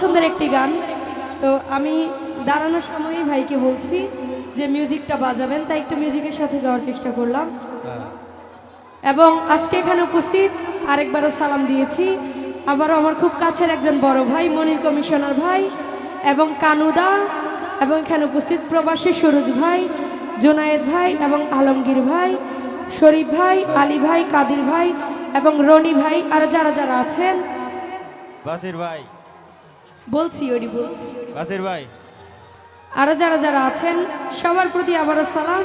পছন্দের একটি গান। তো আমি দাঁড়ানোর সময়ই ভাইকে বলছি যে মিউজিকটা বাজাবেন, তাই একটু মিউজিকের সাথে গাওয়ার চেষ্টা করলাম। এবং আজকে এখানে উপস্থিত আরেকবারও সালাম দিয়েছি। আবারও আমার খুব কাছের একজন বড় ভাই, মনির কমিশনার ভাই, এবং কানুদা, এবং এখানে উপস্থিত প্রবাসী সুরজ ভাই, জোনায়েদ ভাই, এবং আলমগীর ভাই, শরীফ ভাই, আলী ভাই, কাদির ভাই, এবং রনি ভাই, আর যারা যারা আছেন। বাসির ভাই। বলছি ওরি বলছি। বাসির ভাই। আর যারা যারা আছেন সবার প্রতি আবারও সালাম।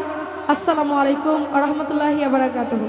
আসসালামু আলাইকুম রহমতুল্লাহি আবরাকাতুহ